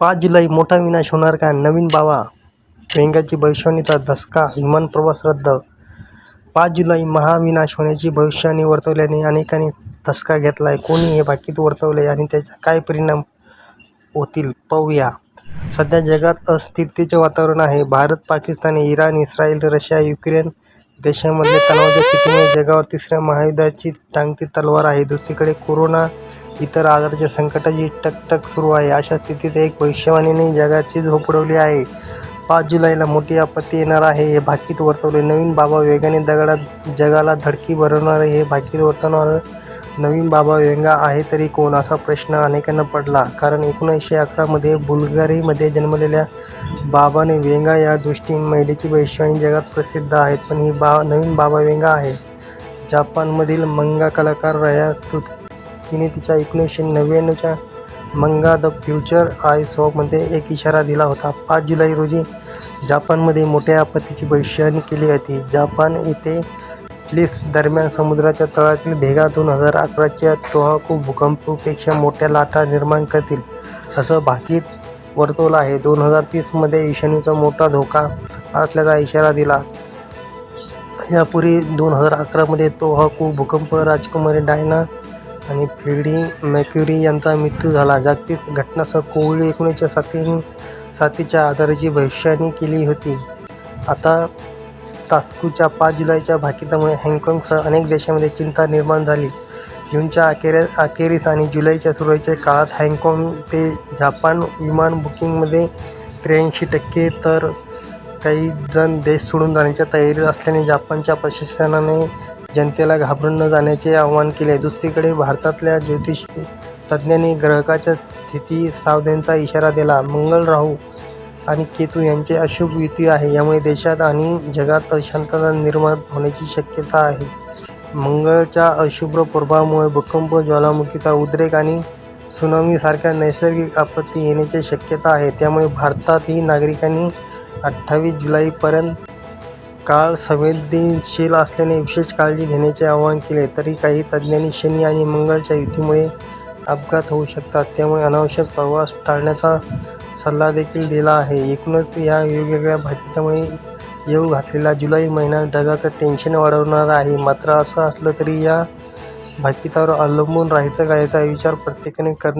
पाच जुलै मोठा विनाश होणार का नवीन बाबा व्यंगाची भविष्यवाणीचा धसका विमान प्रवास रद्द. पाच जुलै महाविनाश होण्याची भविष्यवाणी वर्तवल्याने अनेकांनी धसका घेतला आहे कोणी हे भाकीत वर्तवले आणि त्याचा काय परिणाम होतील? पाहूया. सध्या जगात अस्थिरतेचे वातावरण आहे. Bharat Pakistan Iran Israel Russia Ukraine देशामध्ये तणावाच्या स्थितीमुळे जगावर तिसऱ्या महायुद्धाची टांगती तलवार आहे. दुसरीकडे कोरोना इतर आजाराच्या संकटाची टकटक सुरू आहे. अशा स्थितीत एक भविष्यवाणीने जगाची झोप उडवली आहे. पाच जुलैला मोठी आपत्ती येणार आहे. हे भाकीत वर्तवले. नवीन बाबा वेगाने दगडात जगाला धडकी भरवणारे हे भाकीत वर्तवणारं नवीन बाबा व्यंगा आहे तरी कोण? असा प्रश्न अनेकांना पडला. कारण एकोणीसशे अकरामध्ये बुल्गारीमध्ये जन्मलेल्या बाबाने वेंगा या दृष्टीने महिलेची भविष्यवाणी जगात प्रसिद्ध आहेत. पण ही बा नवीन बाबा वेंगा आहे. जापानमधील मंगा कलाकार रया तुत तिने तिच्या एकोणीसशे नव्याण्णवच्या मंगा द फ्युचर आय सोमध्ये एक इशारा दिला होता. पाच जुलै रोजी जापानमध्ये मोठ्या आपत्तीची भविष्यवाणी केली होती. जापान येथे क्लिफ्स दरम्यान समुद्राच्या तळातील भेगा दोन हजार अकराच्या टोहाकू भूकंपपेक्षा मोठ्या लाटा निर्माण करतील असं भाकीत वर्तवलं आहे. दोन हजार तीसमध्ये विषाणूचा मोठा धोका असल्याचा इशारा दिला. यापूर्वी दोन हजार अकरामध्ये तोहाकू भूकंप राजकुमारी डायना आणि फ्रेडी मॅक्युरी यांचा मृत्यू झाला. जागतिक घटनासह कोविड एकोणीसच्या साथी साथीच्या आधाराची भविष्यवाणी केली होती. आता तास्कूच्या पाच जुलैच्या भाकितामुळे हँगकाँगसह अनेक देशांमध्ये चिंता निर्माण झाली. जूनच्या अखेर अखेरीस आणि जुलैच्या सुरुवातीच्या काळात हँगकाँग ते जापान विमान बुकिंगमध्ये त्र्याऐंशी टक्के तर काही जण देश सोडून जाण्याच्या तयारीत असल्याने जापानच्या प्रशासनाने जनतेला घाबरून न जाण्याचे आवाहन केले. दुसरीकडे भारतातल्या ज्योतिष तज्ज्ञांनी ग्रहकाच्या स्थिती सावधानचा इशारा दिला. मंगळ राहू आणि केतू यांचे अशुभ युती आहे. यामुळे देशात आणि जगात अशांतता निर्माण होण्याची शक्यता आहे. मंगळच्या अशुभ्र प्रभावामुळे भूकंप ज्वालामुखीचा उद्रेक आणि सुनामीसारख्या नैसर्गिक आपत्ती येण्याची शक्यता आहे. त्यामुळे भारतातही नागरिकांनी अठ्ठावीस जुलैपर्यंत काळ संवेदनशील असल्याने विशेष काळजी घेण्याचे आवाहन केले. तरी काही तज्ज्ञांनी शनी आणि मंगळच्या युतीमुळे अपघात होऊ शकतात. त्यामुळे अनावश्यक प्रवास टाळण्याचा सल्ला देखील दिला आहे. एकूणच या वेगवेगळ्या भाकितामुळे येऊ घातलेला जुलै महिना ढगाचं टेन्शन वाढवणार आहे. मात्र असं असलं तरी या भाकितावर अवलंबून राहायचं का याचा विचार प्रत्येकाने करणे